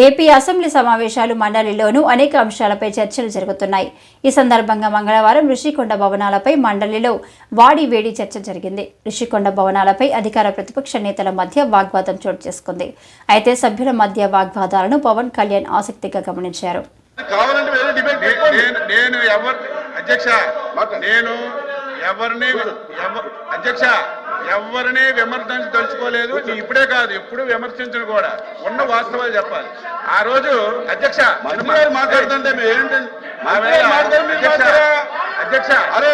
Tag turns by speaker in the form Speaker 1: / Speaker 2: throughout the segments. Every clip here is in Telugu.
Speaker 1: ఏపీ అసెంబ్లీ సమావేశాలు మండలిలోనూ అనేక అంశాలపై చర్చలు జరుగుతున్నాయి. ఈ సందర్భంగా మంగళవారం ఋషికొండ భవనాలపై మండలిలో వాడి వేడి చర్చ జరిగింది. ఋషికొండ భవనాలపై అధికార ప్రతిపక్ష నేతల మధ్య వాగ్వాదం చోటు చేసుకుంది. అయితే సభ్యుల మధ్య వాగ్వాదాలను పవన్ కళ్యాణ్ ఆసక్తిగా గమనించారు.
Speaker 2: కావాలంటే వేరే డిబేట్
Speaker 3: నే-
Speaker 2: పెట్టుకోండి.
Speaker 3: నేను నేను ఎవరు అధ్యక్ష నేను ఎవరిని ఎవ- అధ్యక్ష ఎవరిని విమర్శించదలుచుకోలేదు నీ ఇప్పుడే కాదు ఎప్పుడు విమర్శించను కూడా. ఉన్న వాస్తవాలు చెప్పాలి. ఆ రోజు అధ్యక్ష
Speaker 2: మాట్లాడుతుంటే
Speaker 3: అధ్యక్ష
Speaker 2: అరే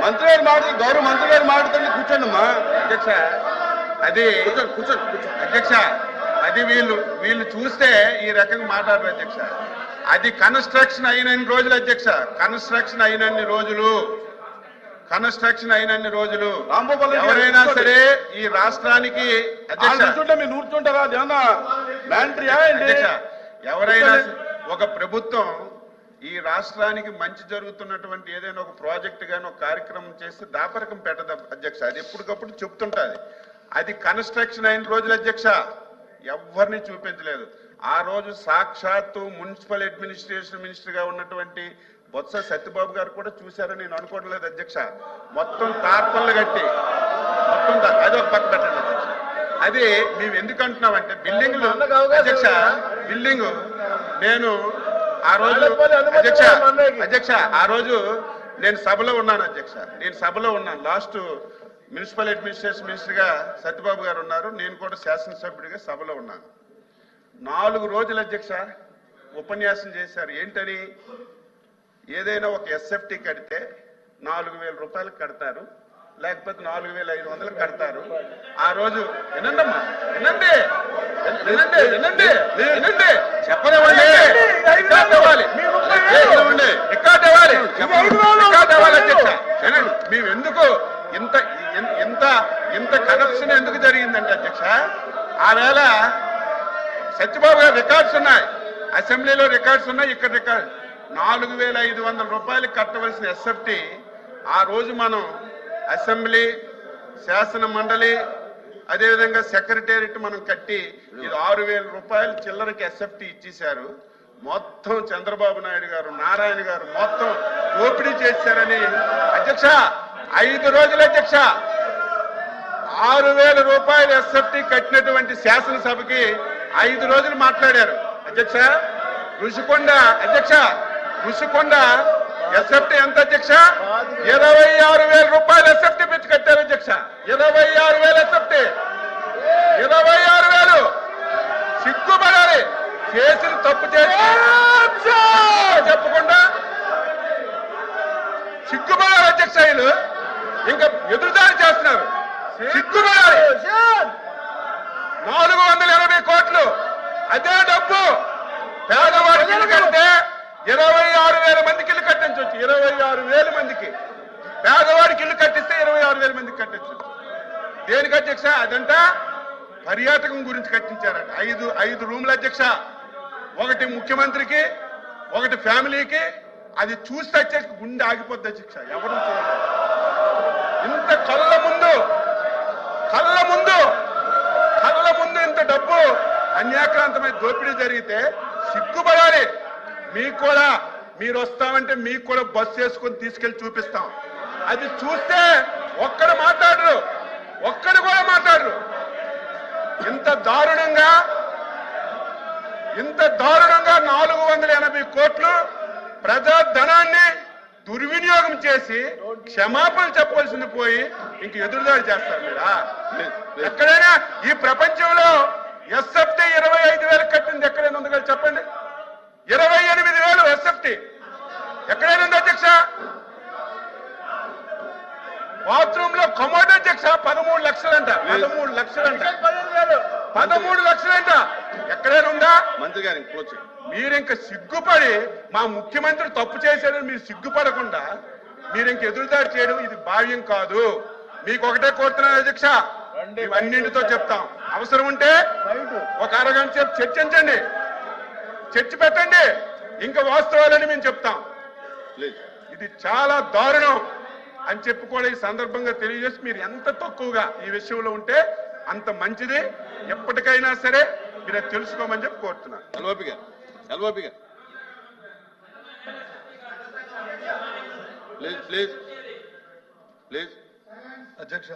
Speaker 2: మంత్రి గారు మాట్లాడు గౌరవ మంత్రి గారు మాట్లాడుతుంటే కూర్చోండి అమ్మా.
Speaker 3: అధ్యక్ష అది
Speaker 2: కూర్చోండి కూర్చోండి
Speaker 3: అధ్యక్ష అది వీళ్ళు వీళ్ళు చూస్తే ఈ రకంగా మాట్లాడరు అధ్యక్ష. అది కన్స్ట్రక్షన్ అయినన్ని రోజులు అధ్యక్ష? కన్స్ట్రక్షన్ అయినన్ని రోజులు? కన్స్ట్రక్షన్ అయినన్ని రోజులు ఎవరైనా. సరే ఈ రాష్ట్రానికి ఎవరైనా. ఒక ప్రభుత్వం ఈ రాష్ట్రానికి మంచి జరుగుతున్నటువంటి ఏదైనా ఒక ప్రాజెక్ట్ గాని ఒక కార్యక్రమం చేస్తే దాపరకం పెట్టదు అధ్యక్ష. అది ఎప్పటికప్పుడు చెప్తుంటది. అది కన్స్ట్రక్షన్ అయిన రోజులు అధ్యక్ష. ఎవరిని చూపించలేదు. ఆ రోజు సాక్షాత్తు మున్సిపల్ అడ్మినిస్ట్రేషన్ మినిస్టర్గా ఉన్నటువంటి బొత్స సత్యబాబు గారు కూడా చూశారని నేను అనుకోవడం లేదు అధ్యక్ష. మొత్తం తార్పన్లు కట్టి మొత్తం అది ఒక పక్క పెట్టండి అధ్యక్ష. అది మేము ఎందుకు అంటున్నామంటే బిల్డింగ్ అధ్యక్ష బిల్డింగ్ నేను ఆ రోజు అధ్యక్ష అధ్యక్ష ఆ రోజు నేను సభలో ఉన్నాను అధ్యక్ష. నేను సభలో ఉన్నాను. లాస్ట్ మున్సిపల్ అడ్మినిస్ట్రేషన్ మినిస్టర్గా సత్యబాబు గారు ఉన్నారు. నేను కూడా శాసనసభ్యుడిగా సభలో ఉన్నాను. నాలుగు రోజులు అధ్యక్ష ఉపన్యాసం చేశారు. ఏంటని? ఏదైనా ఒక ఎస్ఎఫ్టీ కడితే నాలుగు వేల రూపాయలు కడతారు లేకపోతే నాలుగు వేల ఐదు వందలు కడతారు. ఆ రోజు వినండమ్మా వినండి వినండి వినండి వినండి. చెప్పనివ్వండి రికార్డ్ ఇవ్వాలి రికార్డ్ ఇవ్వాలి రికార్డ్ అధ్యక్ష. వినండి మేము ఎందుకు ఇంత ఇంత ఇంత కరప్షన్ ఎందుకు జరిగిందంటే అధ్యక్ష ఆ వేళ సత్యబాబు గారు రికార్డ్స్ ఉన్నాయి. అసెంబ్లీలో రికార్డ్స్ ఉన్నాయి ఇక్కడ రికార్డ్ నాలుగు వేల ఐదు వందల రూపాయలు కట్టవలసిన ఎస్ఎఫ్టీ ఆ రోజు మనం అసెంబ్లీ శాసన మండలి అదేవిధంగా సెక్రటేరియట్ మనం కట్టి ఇది ఆరు వేల రూపాయలు చిల్లరకి ఎస్ఎఫ్టీ ఇచ్చేశారు. మొత్తం చంద్రబాబు నాయుడు గారు నారాయణ గారు మొత్తం దోపిడీ చేశారని. అధ్యక్ష ఐదు రోజులు అధ్యక్ష. ఆరు వేల రూపాయలు ఎస్ఎఫ్టీ కట్టినటువంటి శాసనసభకి ఐదు రోజులు మాట్లాడారు. అధ్యక్ష ఋషికొండ అధ్యక్ష. ఋషికొండ ఎస్ఎఫ్టీ ఎంత అధ్యక్ష? ఇరవై ఆరు వేల రూపాయలు ఎస్ఎఫ్టీ పిచ్చి కట్టారు అధ్యక్ష. ఇరవై ఆరు వేల ఎస్ఎఫ్టీ ఇరవై ఆరు వేలు. సిగ్గుపడాలి చేసిన తప్పు చేసి చెప్పకుండా సిగ్గుపడాలి అధ్యక్ష వీళ్ళు. ఇంకా ఎదురుదారి చేస్తున్నారు. సిగ్గుపడాలి. నాలుగు వందల ఎనభై కోట్లు. అదే డబ్బు. పేదవాడు కంటే కడితే ఇరవై ఆరు వేల మందికి ఇల్లు కట్టించవచ్చు ఇరవై ఆరు వేల మందికి. పేదవాడికి ఇల్లు కట్టిస్తే ఇరవై ఆరు వేల మందికి కట్టించవచ్చు దేనికి అధ్యక్ష? అదంట పర్యాటకం గురించి కట్టించారట. ఐదు ఐదు రూముల అధ్యక్ష. ఒకటి ముఖ్యమంత్రికి ఒకటి ఫ్యామిలీకి. అది చూస్తే అధ్యక్ష గుండె ఆగిపోద్ది అధ్యక్ష. ఎవరు చూడలేదు ఇంత కళ్ళ ముందు కళ్ళ ముందు కళ్ళ ముందు ఇంత డబ్బు అన్యాక్రాంతమైన దోపిడీ జరిగితే సిగ్గుపడాలి. మీకు కూడా మీరు వస్తామంటే మీకు కూడా బస్సు వేసుకొని తీసుకెళ్ళి చూపిస్తాం. అది చూస్తే ఒక్కడు మాట్లాడరు. ఒక్కడు కూడా మాట్లాడరు. ఇంత దారుణంగా ఇంత దారుణంగా నాలుగు వందల ఎనభై కోట్లు ప్రజా ధనాన్ని దుర్వినియోగం చేసి క్షమాపణ చెప్పవలసింది పోయి ఇంక ఎదురుదాడి చేస్తారు మీరా? ఎక్కడైనా ఈ ప్రపంచంలో ఎస్ఎఫ్టీ ఇరవై ఐదు వేలు కట్టింది ఎక్కడైనా ఉంది కదా చెప్పండి. ఇరవై ఎనిమిది వేలు ఎస్ఎఫ్టీ. ఎక్కడైనా ఉంది అధ్యక్ష? బాత్రూమ్లో కమోడ్ అధ్యక్ష పదమూడు లక్షలంట పదమూడు లక్షలంట. పదమూడు లక్షలంట. ఎక్కడైనా ఉందా?
Speaker 2: మంత్రి గారు కూర్చో
Speaker 3: మీరు ఇంక సిగ్గుపడి మా ముఖ్యమంత్రి తప్పు చేశారని మీరు సిగ్గుపడకుండా మీరు ఇంక ఎదురుదాడి చేయడం ఇది భావ్యం కాదు. మీకు ఒకటే కోరుతున్నాను అధ్యక్ష. ఇవన్నింటితో చెప్తాం. అవసరం ఉంటే ఒక అరగంట సేపు చర్చించండి. చర్చ పెట్టండి. ఇంకా వాస్తవాలని మేము చెప్తాం.
Speaker 2: ప్లీజ్
Speaker 3: ఇది చాలా దారుణం అని చెప్పి కూడా ఈ సందర్భంగా తెలియజేసి మీరు ఎంత తక్కువగా ఈ విషయంలో ఉంటే అంత మంచిది. ఎప్పటికైనా సరే మీరు తెలుసుకోమని చెప్పి కోరుతున్నాను.
Speaker 4: ఎల్ఓపి గారు ఎల్ఓపి గారు. Please please. ప్లీజ్.
Speaker 5: అధ్యక్ష